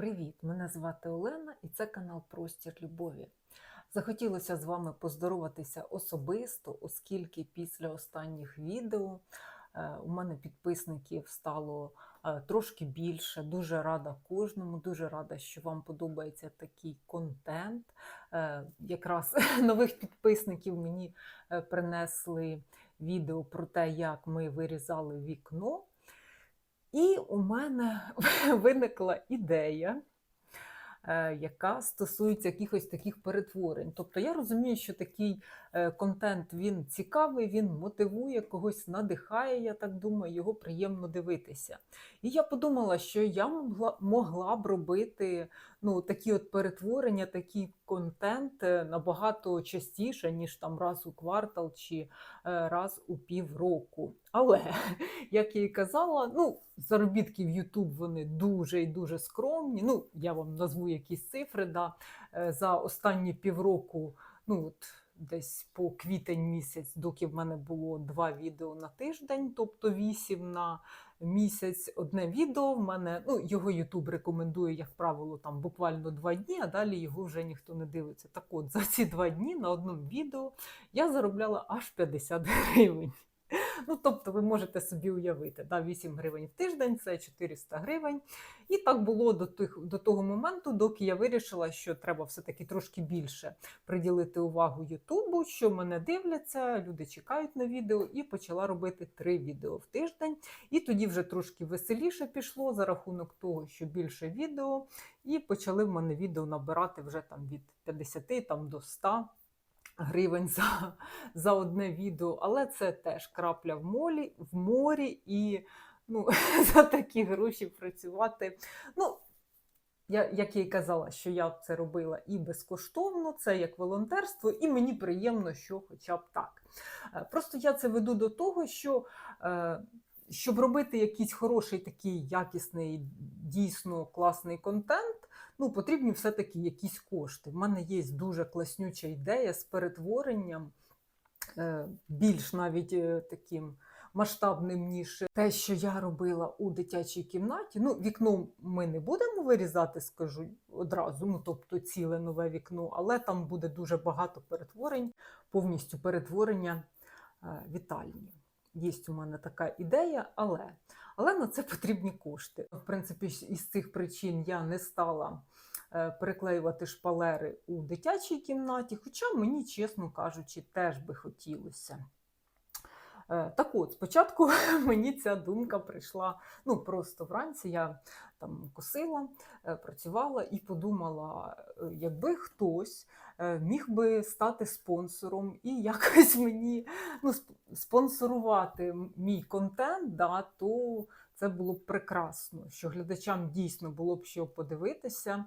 Привіт! Мене звати Олена і це канал Простір Любові. Захотілося з вами поздороватися особисто, оскільки після останніх відео е, у мене підписників стало е, трошки більше. Дуже рада кожному, дуже рада, що вам подобається такий контент. Е, Якраз нових підписників мені принесли відео про те, як ми вирізали вікно. І у мене виникла ідея, е, яка стосується якихось таких перетворень. Тобто я розумію, що такий е, контент він цікавий, він мотивує, когось надихає, я так думаю, його приємно дивитися. І я подумала, що я могла, б робити ну, такі от перетворення, такий контент е, набагато частіше, ніж там раз у квартал чи е, раз у півроку. Але, як я і казала, ну, заробітки в YouTube вони дуже і дуже скромні. Ну, я вам назву якісь цифри. Да. Е, За останні півроку, ну от десь по квітень місяць, доки в мене було два відео на тиждень, тобто вісім на місяць одне відео. В мене ну, його Ютуб рекомендує, як правило, там буквально два дні, а далі його вже ніхто не дивиться. Так от, за ці два дні на одному відео я заробляла аж 50 гривень. Ну, тобто, ви можете собі уявити, да, 8 гривень в тиждень це 400 гривень. І так було до тих, до того моменту, доки я вирішила, що треба все-таки трошки більше приділити увагу Ютубу, що мене дивляться, люди чекають на відео, і почала робити три відео в тиждень. І тоді вже трошки веселіше пішло за рахунок того, що більше відео, і почали в мене відео набирати вже там від 50 там, до 100 гривень за, за одне відео, але це теж крапля в молі, в морі, і ну, за такі гроші працювати. Ну, я, як я й казала, що я це робила і безкоштовно, це як волонтерство, і мені приємно, що хоча б так. Е, Просто я це веду до того, що е, щоб робити якийсь хороший, такий якісний, дійсно класний контент, ну, потрібні все-таки якісь кошти. В мене є дуже класнюча ідея з перетворенням, е, більш навіть е, таким масштабним, ніж те, що я робила у дитячій кімнаті. Ну, вікно ми не будемо вирізати, скажу одразу, ну, тобто ціле нове вікно, але там буде дуже багато перетворень, повністю перетворення е, вітальні. Є у мене така ідея, але, але на це потрібні кошти. В принципі, із цих причин я не стала е, переклеювати шпалери у дитячій кімнаті, хоча мені, чесно кажучи, теж би хотілося. Е, Так от, спочатку мені ця думка прийшла ну, просто вранці. Я там косила, е, працювала і подумала, е, якби хтось е, міг би стати спонсором і якось мені ну, спонсорувати мій контент, да, то це було б прекрасно, що глядачам дійсно було б що подивитися.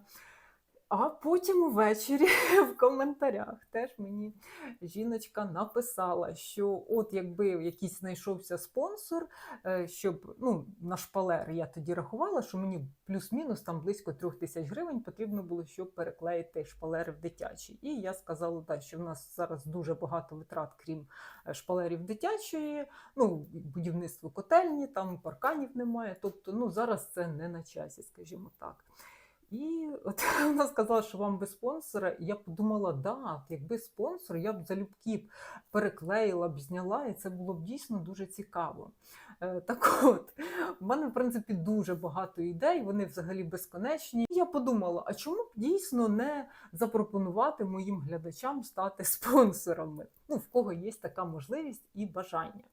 А потім увечері в коментарях теж мені жіночка написала, що от якби якийсь знайшовся спонсор, е, щоб ну, на шпалер я тоді рахувала, що мені плюс-мінус там близько трьох тисяч гривень потрібно було, щоб переклеїти шпалери в дитячі. І я сказала, так, що в нас зараз дуже багато витрат, крім е, шпалерів дитячої, ну, будівництво котельні, там парканів немає. Тобто ну, зараз це не на часі, скажімо так. І от вона сказала, що вам без спонсора. І я подумала, да, якби спонсор, я б залюбки б переклеїла б, зняла, і це було б дійсно дуже цікаво. Е, Так от, в мене, в принципі, дуже багато ідей, вони взагалі безконечні. І я подумала, а чому б дійсно не запропонувати моїм глядачам стати спонсорами? Ну, в кого є така можливість і бажання.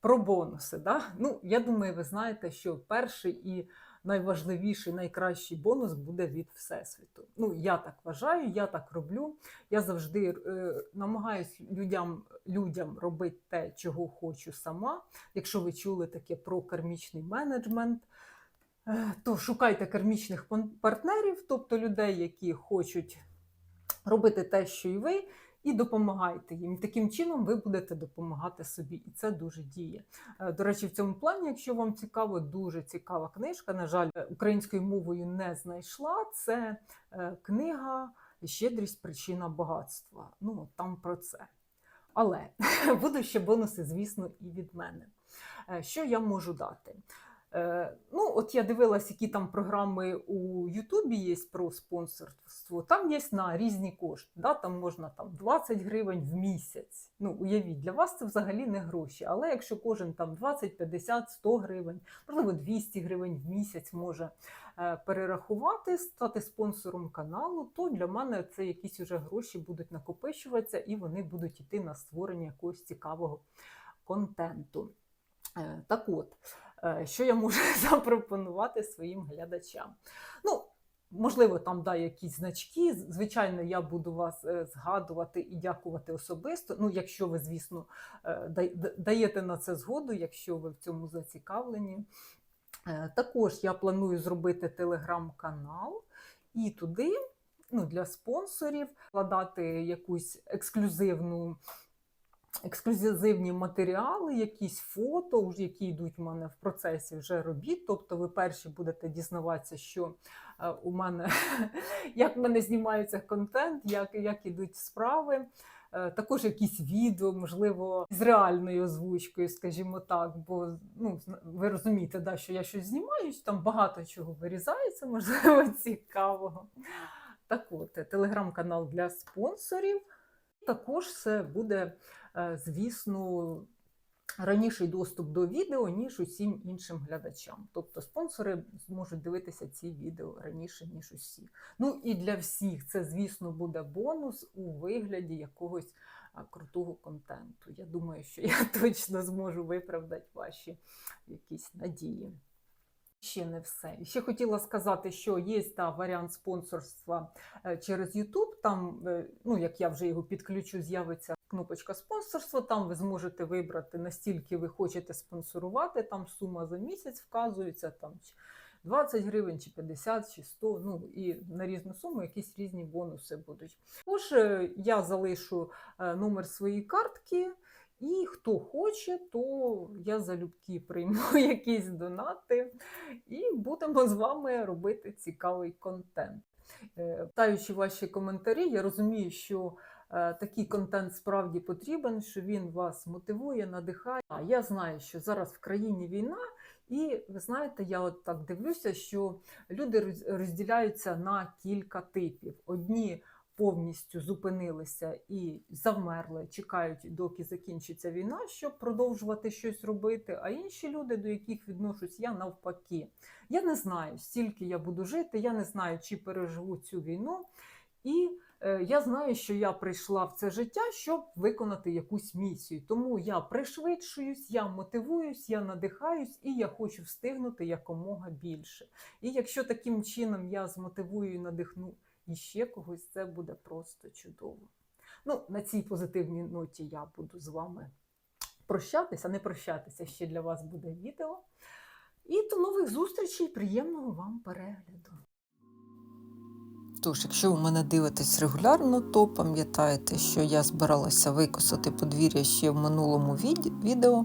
Про бонуси, да? ну я думаю, ви знаєте, що перший і найважливіший, найкращий бонус буде від Всесвіту. Ну, я так вважаю, я так роблю. Я завжди е, намагаюся людям, людям робити те, чого хочу сама. Якщо ви чули таке про кармічний менеджмент, е, то шукайте кармічних партнерів, тобто людей, які хочуть робити те, що і ви. І допомагайте їм. Таким чином ви будете допомагати собі, і це дуже діє. Е, До речі, в цьому плані, якщо вам цікаво, дуже цікава книжка. На жаль, е, українською мовою не знайшла. Це е, книга Щедрість причина багатства. Ну, там про це. Але будуть ще бонуси, звісно, і від мене. Що я можу дати? Е, Ну, от я дивилась, які там програми у Ютубі є про спонсорство. Там є на різні кошти. Да? Там можна там 20 гривень в місяць. Ну, уявіть, для вас це взагалі не гроші. Але якщо кожен там 20, 50, 100 гривень, можливо, 200 гривень в місяць може е, перерахувати, стати спонсором каналу, то для мене це якісь уже гроші будуть накопичуватися і вони будуть йти на створення якогось цікавого контенту. Е, Так от. Е, що я можу запропонувати своїм глядачам. Ну, Можливо, там да, якісь значки. Звичайно, я буду вас е, згадувати і дякувати особисто. Ну, якщо ви, звісно, даєте на це згоду, якщо ви в цьому зацікавлені. Також я планую зробити телеграм-канал і туди ну, для спонсорів вкладати якусь ексклюзивну ексклюзивні матеріали, якісь фото, які йдуть у мене в процесі вже робіт. Тобто ви перші будете дізнаватися, що е, у мене як в мене знімається контент, як, як ідуть справи. Е, також якісь відео, можливо, з реальною озвучкою, скажімо так. Бо ну, ви розумієте, да, що я щось знімаю, там багато чого вирізається, можливо, цікавого. Так от, телеграм-канал для спонсорів. Також це буде звісно, раніший доступ до відео, ніж усім іншим глядачам. Тобто спонсори зможуть дивитися ці відео раніше, ніж усі. Ну і для всіх це, звісно, буде бонус у вигляді якогось крутого контенту. Я думаю, що я точно зможу виправдати ваші якісь надії. Ще не все. Ще хотіла сказати, що є та варіант спонсорства е, через YouTube. Там, е, ну як я вже його підключу, з'явиться кнопочка спонсорства. Там ви зможете вибрати, настільки ви хочете спонсорувати. Там сума за місяць вказується там 20 гривень, чи 50, чи 100, ну і на різну суму якісь різні бонуси будуть. Тож е, я залишу номер своєї картки. І хто хоче, то я залюбки прийму якісь донати, і будемо з вами робити цікавий контент. Таючи ваші коментарі, я розумію, що е, такий контент справді потрібен, що він вас мотивує, надихає. А я знаю, що зараз в країні війна, і ви знаєте, я от так дивлюся, що люди розділяються на кілька типів. Одні повністю зупинилися і завмерли, чекають, доки закінчиться війна, щоб продовжувати щось робити. А інші люди, до яких відношусь я навпаки. Я не знаю, стільки я буду жити, я не знаю, чи переживу цю війну. І е, я знаю, що я прийшла в це життя, щоб виконати якусь місію. Тому я пришвидшуюсь, я мотивуюсь, я надихаюсь і я хочу встигнути якомога більше. І якщо таким чином я змотивую і надихну і ще когось, це буде просто чудово. Ну, на цій позитивній ноті я буду з вами прощатися, не прощатися, ще для вас буде відео. І до нових зустрічей, приємного вам перегляду! Тож, якщо ви мене дивитесь регулярно, то пам'ятаєте, що я збиралася викосати подвір'я ще в минулому відео,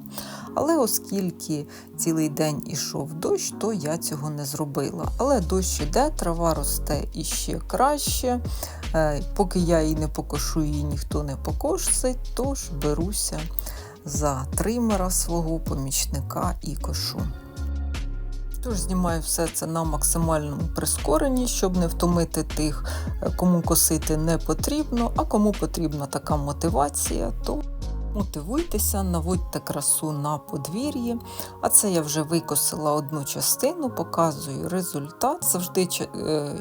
але оскільки цілий день ішов дощ, то я цього не зробила. Але дощ іде, трава росте іще краще. Е, поки я її не покошу, її ніхто не покошить, тож беруся за тримера свого помічника і кошу. Тож знімаю все це на максимальному прискоренні, щоб не втомити тих, е, кому косити не потрібно, а кому потрібна така мотивація, то мотивуйтеся, наводьте красу на подвір'ї. А це я вже викосила одну частину, показую результат. Завжди е,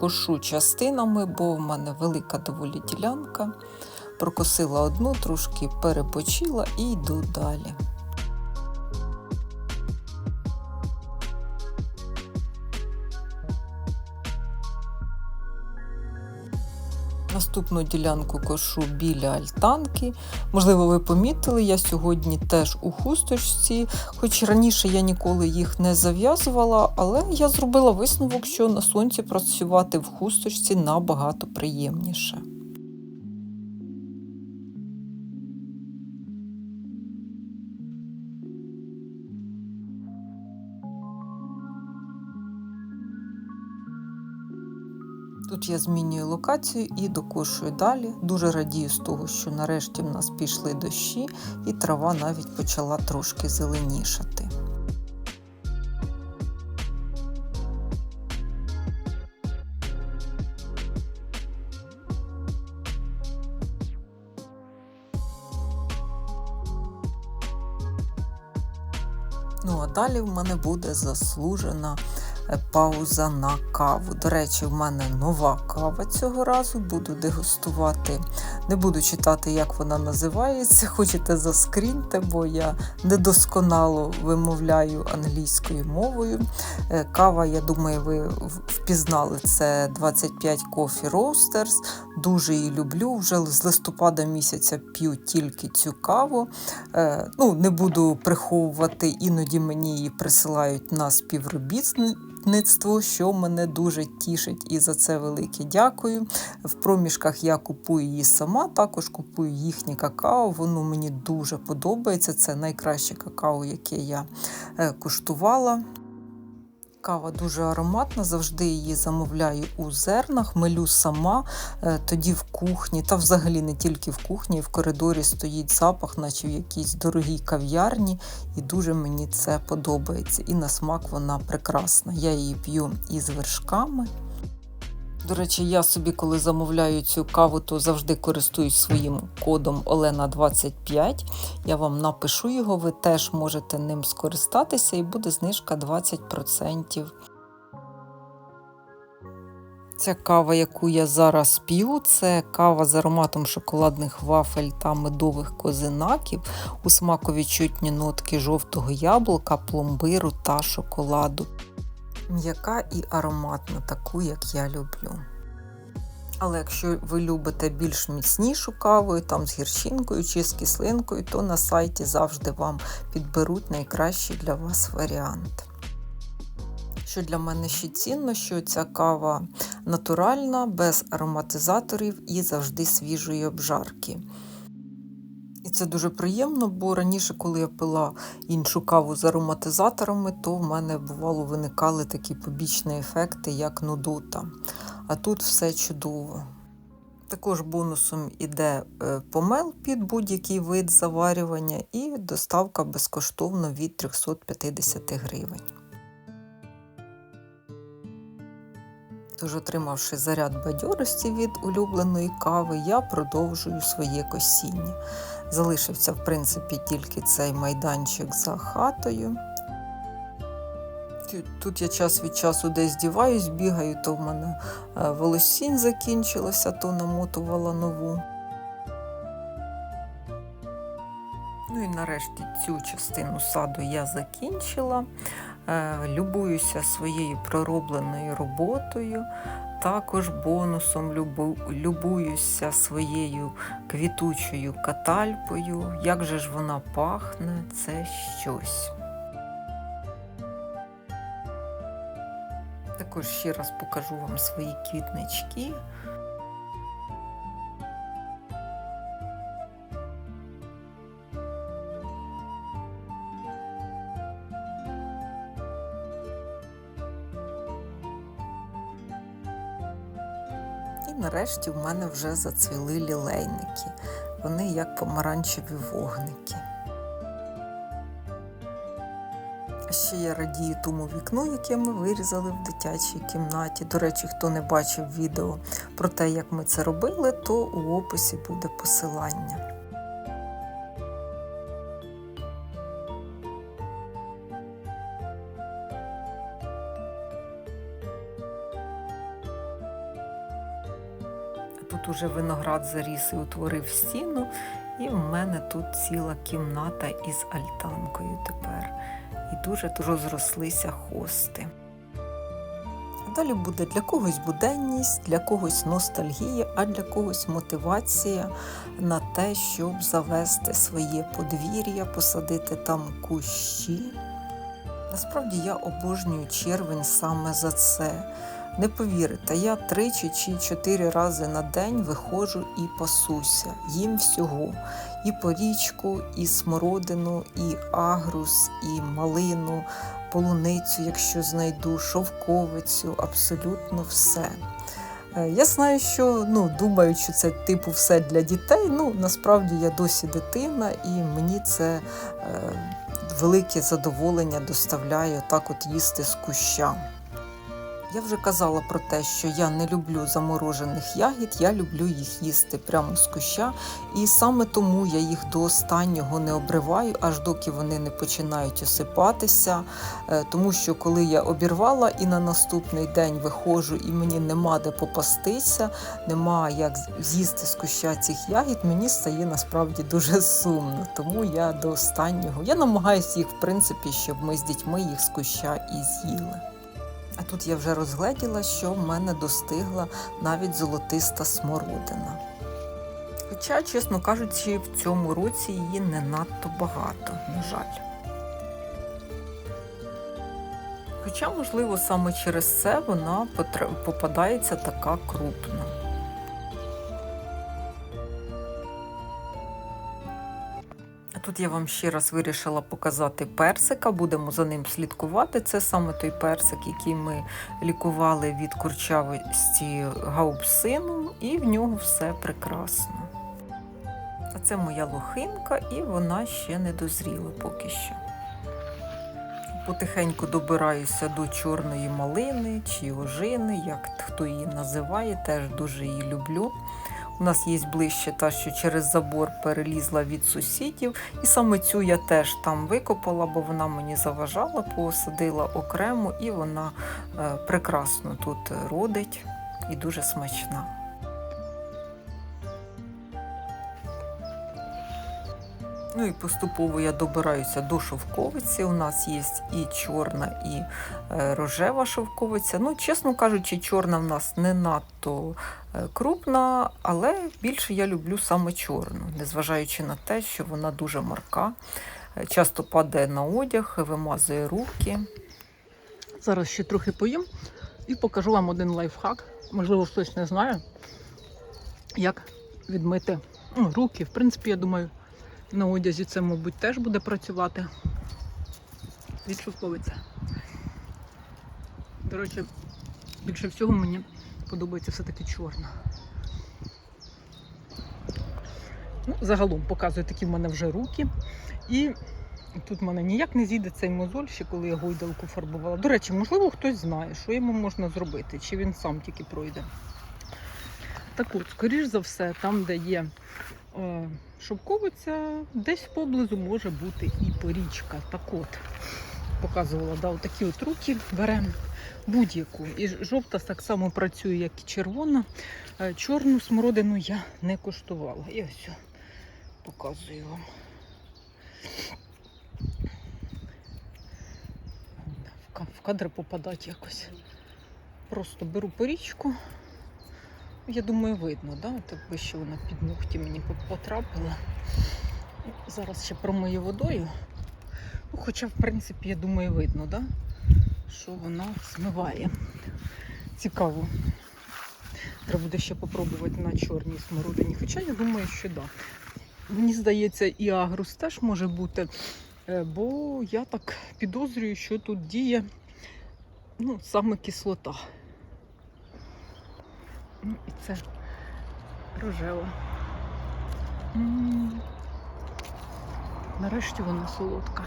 кошу частинами, бо в мене велика доволі ділянка. Прокосила одну, трошки перепочила і йду далі. Наступну ділянку кошу біля альтанки. Можливо, ви помітили, я сьогодні теж у хусточці, хоч раніше я ніколи їх не зав'язувала, але я зробила висновок, що на сонці працювати в хусточці набагато приємніше. я змінюю локацію і докошую далі. Дуже радію з того, що нарешті в нас пішли дощі, і трава навіть почала трошки зеленішати. Ну а далі в мене буде заслужена пауза на каву. До речі, в мене нова кава цього разу. Буду дегустувати. Не буду читати, як вона називається. Хочете заскріньте, бо я недосконало вимовляю англійською мовою. Е, Кава, я думаю, ви впізнали. Це 25 Coffee Roasters. Дуже її люблю. Вже з листопада місяця п'ю тільки цю каву. Е, ну, не буду приховувати, іноді мені її присилають на співробітництво, що мене дуже тішить, і за це велике дякую. В проміжках я купую її сама, також купую їхнє какао. Воно мені дуже подобається. Це найкраще какао, яке я е, куштувала. Кава дуже ароматна, завжди її замовляю у зернах, милю сама, е, тоді в кухні, та взагалі не тільки в кухні, в коридорі стоїть запах, наче в якійсь дорогій кав'ярні, і дуже мені це подобається. І на смак вона прекрасна. Я її п'ю із вершками. До речі, я собі, коли замовляю цю каву, то завжди користуюсь своїм кодом Олена25. Я вам напишу його, ви теж можете ним скористатися, і буде знижка 20%. Ця кава, яку я зараз п'ю, це кава з ароматом шоколадних вафель та медових козинаків. У смаку відчутні нотки жовтого яблука, пломбиру та шоколаду. М'яка і ароматна, таку, як я люблю. Але якщо ви любите більш міцнішу каву, там з гірчинкою чи з кислинкою, то на сайті завжди вам підберуть найкращий для вас варіант. Що для мене ще цінно, що ця кава натуральна, без ароматизаторів і завжди свіжої обжарки. Це дуже приємно, бо раніше, коли я пила іншу каву з ароматизаторами, то в мене бувало виникали такі побічні ефекти, як нудота. А тут все чудово. Також бонусом іде е, помел під будь-який вид заварювання і доставка безкоштовно від 350 гривень. Тож, отримавши заряд бадьорості від улюбленої кави, я продовжую своє косіння. Залишився, в принципі, тільки цей майданчик за хатою. Тут- я час від часу десь діваюсь, бігаю, то в мене е, волосінь закінчилося, то намотувала нову. Ну і нарешті цю частину саду я закінчила. Е, Любуюся своєю проробленою роботою. Також бонусом любу, любуюся своєю квітучою катальпою. Як же ж вона пахне, це щось. Також ще раз покажу вам свої квітнички. І нарешті в мене вже зацвіли лілейники. Вони як помаранчеві вогники. Ще я радію тому вікну, яке ми вирізали в дитячій кімнаті. До речі, хто не бачив відео про те, як ми це робили, то у описі буде посилання. Уже виноград заріс і утворив стіну, і в мене тут ціла кімната із альтанкою тепер. І дуже розрослися хости. Далі буде для когось буденність, для когось ностальгія, а для когось мотивація на те, щоб завести своє подвір'я, посадити там кущі. Насправді я обожнюю червень саме за це. Не повірите, я тричі чи чотири рази на день виходжу і пасуся. Їм всього. І порічку, і смородину, і агрус, і малину, полуницю, якщо знайду, шовковицю, абсолютно все. Е, Я знаю, що ну, думають, що це типу все для дітей. Ну, насправді я досі дитина, і мені це е, велике задоволення доставляє так от їсти з куща. Я вже казала про те, що я не люблю заморожених ягід, я люблю їх їсти прямо з куща. І саме тому я їх до останнього не обриваю, аж доки вони не починають осипатися. Е, Тому що коли я обірвала і на наступний день виходжу, і мені нема де попастися, нема як з'їсти з куща цих ягід, мені стає насправді дуже сумно. Тому я до останнього я намагаюся їх, в принципі, щоб ми з дітьми їх з куща і з'їли. А тут я вже розгледіла, що в мене достигла навіть золотиста смородина. Хоча, чесно кажучи, в цьому році її не надто багато, на жаль. Хоча, можливо, саме через це вона попадається така крупна. Тут я вам ще раз вирішила показати персика, будемо за ним слідкувати. Це саме той персик, який ми лікували від курчавості гаупсину, і в нього все прекрасно. А це моя лохинка, і вона ще не дозріла поки що. Потихеньку добираюся до чорної малини чи ожини, як хто її називає, теж дуже її люблю. У нас є ближче та, що через забор перелізла від сусідів, і саме цю я теж там викопала, бо вона мені заважала, посадила окремо, і вона е, прекрасно тут родить і дуже смачна. Ну і поступово я добираюся до шовковиці. У нас є і чорна, і е, рожева шовковиця. Ну, чесно кажучи, чорна в нас не надто е, крупна, але більше я люблю саме чорну, незважаючи на те, що вона дуже марка, е, часто падає на одяг, вимазує руки. Зараз ще трохи поїм і покажу вам один лайфхак. Можливо, хтось не знає, як відмити ну, руки. В принципі, я думаю, на одязі це, мабуть, теж буде працювати. Від. До речі, більше всього мені подобається все-таки чорна. Ну, загалом показую такі в мене вже руки. І Тут в мене ніяк не зійде цей мозоль, ще коли я гойдалку фарбувала. До речі, можливо, хтось знає, що йому можна зробити, чи він сам тільки пройде. Так от, скоріш за все, там, де є е, шовковиця, десь поблизу може бути і порічка. Так от, показувала, да, такі от руки беремо будь-яку. І жовта так само працює, як і червона. Е, чорну смородину я не коштувала. І ось показую вам. в ка- в кадр попадати якось. Просто беру порічку. Я думаю, видно, да? От якби ще вона під ногті мені потрапила. Зараз ще промию водою. Ну, хоча, в принципі, я думаю, видно, да? що вона змиває. Цікаво. Треба буде ще попробувати на чорній смородині. Хоча я думаю, що так. Да. Мені здається, і агрус теж може бути. Е, Бо я так підозрюю, що тут діє ну, саме кислота. Ну, і це рожева. М. Нарешті вона солодка.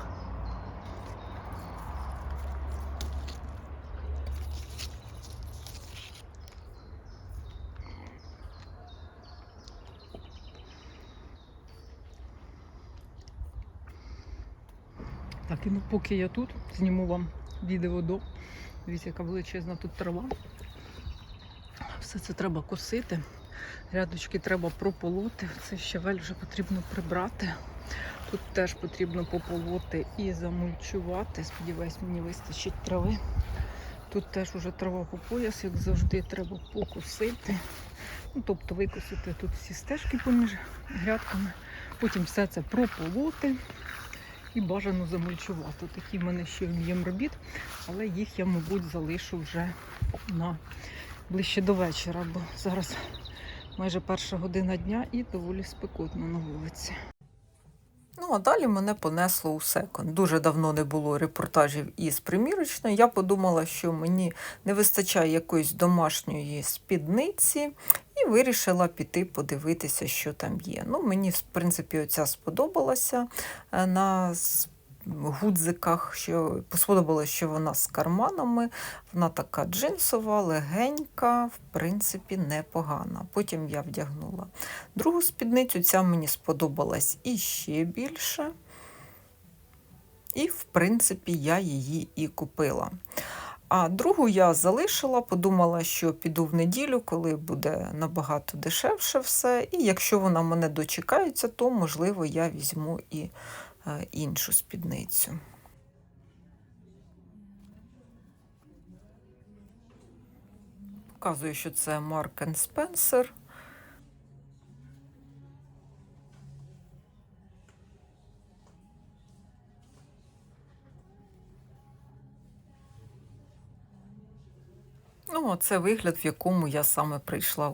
Так, і ну поки я тут, зніму вам відео до. Дивіться, яка величезна тут трава. Все це треба косити. Рядочки треба прополоти. Це щавель вже потрібно прибрати. Тут теж потрібно пополоти і замульчувати. Сподіваюсь, мені вистачить трави. Тут теж уже трава по пояс, як завжди, треба покосити. Ну, тобто викосити тут всі стежки поміж грядками. Потім все це прополоти і бажано замульчувати. Такий в мене ще об'єм робіт, але їх я, мабуть, залишу вже на ближче до вечора, бо зараз майже перша година дня і доволі спекотно на вулиці. Ну, а далі мене понесло у секонд. Дуже давно не було репортажів із примірочної. Я подумала, що мені не вистачає якоїсь домашньої спідниці, і вирішила піти подивитися, що там є. Ну, мені, в принципі, оця сподобалася. Е, На гудзиках. Що сподобалося, що вона з карманами, вона така джинсова, легенька, в принципі, непогана. Потім я вдягнула другу спідницю, ця мені сподобалась іще більше. І, в принципі, я її і купила. А другу я залишила, подумала, що піду в неділю, коли буде набагато дешевше все. І якщо вона мене дочекається, то, можливо, я візьму і іншу спідницю. Показую, що це Mark Spencer. Ну, це вигляд, в якому я саме прийшла.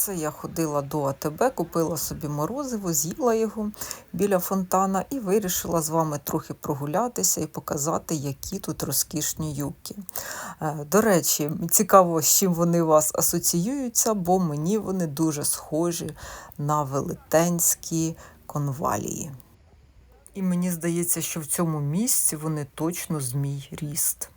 Оце я ходила до АТБ, купила собі морозиво, з'їла його біля фонтана і вирішила з вами трохи прогулятися і показати, які тут розкішні юбки. Е, До речі, цікаво, з чим вони у вас асоціюються, бо мені вони дуже схожі на велетенські конвалії. І мені здається, що в цьому місці вони точно змій ріст.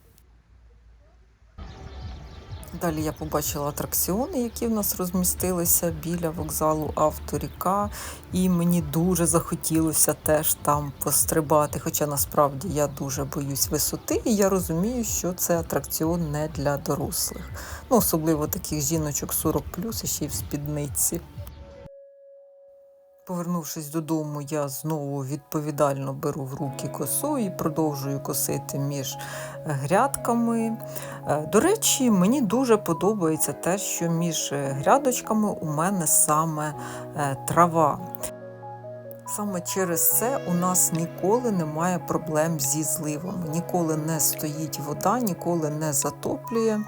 Далі я побачила атракціони, які в нас розмістилися біля вокзалу Авторіка, і мені дуже захотілося теж там пострибати. Хоча насправді я дуже боюсь висоти, і я розумію, що це атракціон не для дорослих. Ну, особливо таких жіночок 40 і ще й в спідниці. Повернувшись додому, я знову відповідально беру в руки косу і продовжую косити між грядками. Е, До речі, мені дуже подобається те, що між грядочками у мене саме е, трава. Саме через це у нас ніколи немає проблем зі зливами, ніколи не стоїть вода, ніколи не затоплює,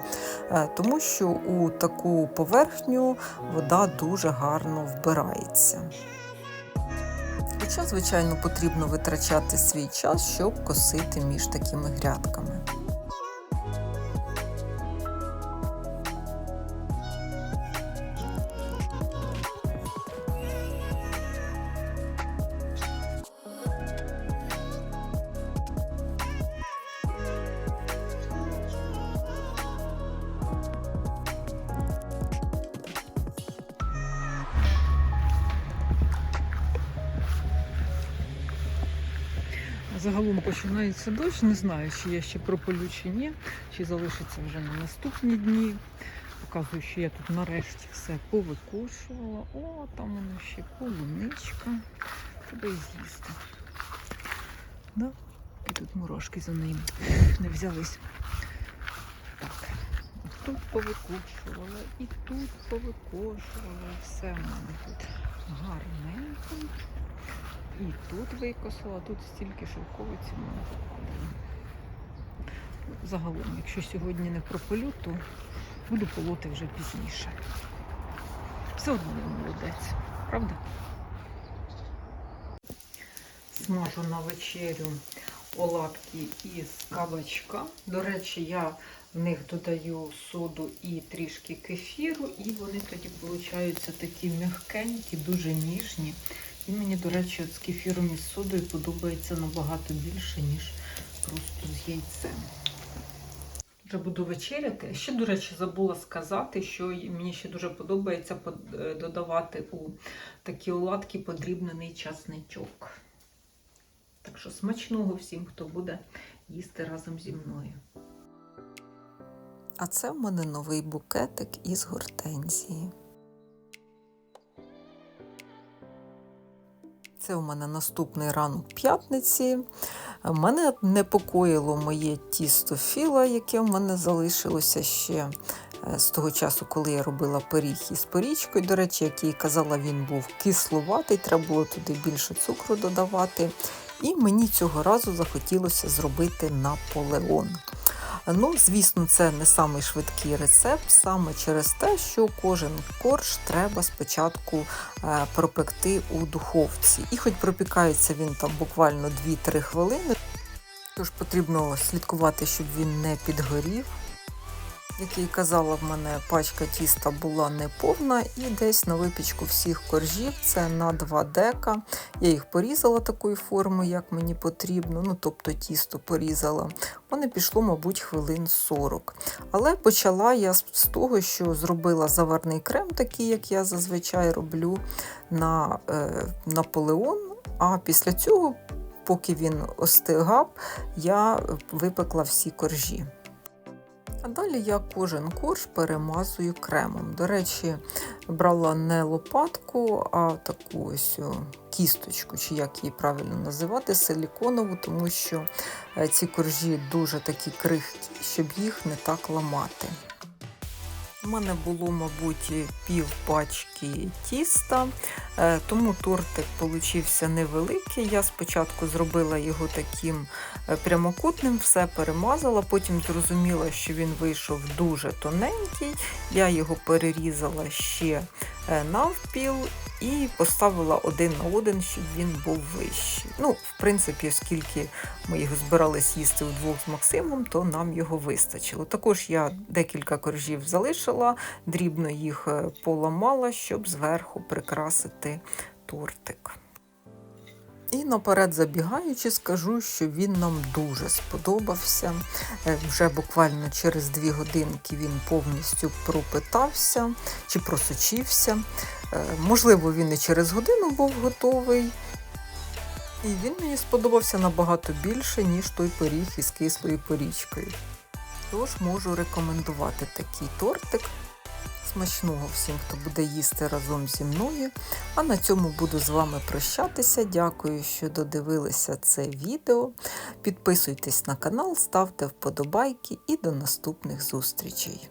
е, тому що у таку поверхню вода дуже гарно вбирається. Хоча, звичайно, потрібно витрачати свій час, щоб косити між такими грядками. Загалом починається дощ. Не знаю, чи я ще прополю чи ні, чи залишиться вже на наступні дні. Показую, що я тут нарешті все повикошувала. О, там воно ще полуничка. Треба і з'їсти. Да? І тут мурашки за ним не взялись. Так, тут повикошувала, і тут повикошувала. Все в мене тут гарненько. І тут викосила, тут стільки шовковиці мене. Загалом, якщо сьогодні не прополю, то буду полоти вже пізніше. Все одно я молодець, правда? Смажу на вечерю оладки із кабачка. До речі, я в них додаю соду і трішки кефіру, і вони тоді получаються такі м'якенькі, дуже ніжні. І мені, до речі, з кефіром і з содою подобається набагато більше, ніж просто з яйцем. Вже буду вечеряти. Ще, до речі, забула сказати, що мені ще дуже подобається е, додавати у такі оладки подрібнений часничок. Так що смачного всім, хто буде їсти разом зі мною. А це в мене новий букетик із гортензії. Це у мене наступний ранок п'ятниці. Мене непокоїло моє тісто філа, яке в мене залишилося ще е, з того часу, коли я робила пиріг із порічкою. До речі, як я казала, він був кислуватий, треба було туди більше цукру додавати. І мені цього разу захотілося зробити Наполеон. Ну, звісно, це не самий швидкий рецепт, саме через те, що кожен корж треба спочатку е, пропекти у духовці. І хоч пропікається він там буквально 2-3 хвилини, тож потрібно слідкувати, щоб він не підгорів. Як я й казала, в мене пачка тіста була неповна і десь на випічку всіх коржів це на 2 дека. Я їх порізала такої форми, як мені потрібно, ну тобто тісто порізала. Вони пішло, мабуть, хвилин 40. Але почала я з того, що зробила заварний крем, такий, як я зазвичай роблю на е, Наполеон. А після цього, поки він остигав, я випекла всі коржі. А далі я кожен корж перемазую кремом. До речі, брала не лопатку, а таку ось кісточку, чи як її правильно називати, силіконову, тому що е, ці коржі дуже такі крихкі, щоб їх не так ламати. У мене було, мабуть, пів пачки тіста, е, тому тортик получився невеликий. Я спочатку зробила його таким е, прямокутним, все перемазала, потім зрозуміла, що він вийшов дуже тоненький. Я його перерізала ще е, навпіл і поставила один на один, щоб він був вищий. Ну, в принципі, оскільки ми його збирались їсти вдвох з Максимом, то нам його вистачило. Також я декілька коржів залишила, дрібно їх е, поламала, щоб зверху прикрасити тортик. І наперед забігаючи, скажу, що він нам дуже сподобався. Е, Вже буквально через дві годинки він повністю пропитався чи просочився. Е, Можливо, він і через годину був готовий. І він мені сподобався набагато більше, ніж той пиріг із кислою порічкою. Тож можу рекомендувати такий тортик. Смачного всім, хто буде їсти разом зі мною. А на цьому буду з вами прощатися. Дякую, що додивилися це відео. Підписуйтесь на канал, ставте вподобайки і до наступних зустрічей.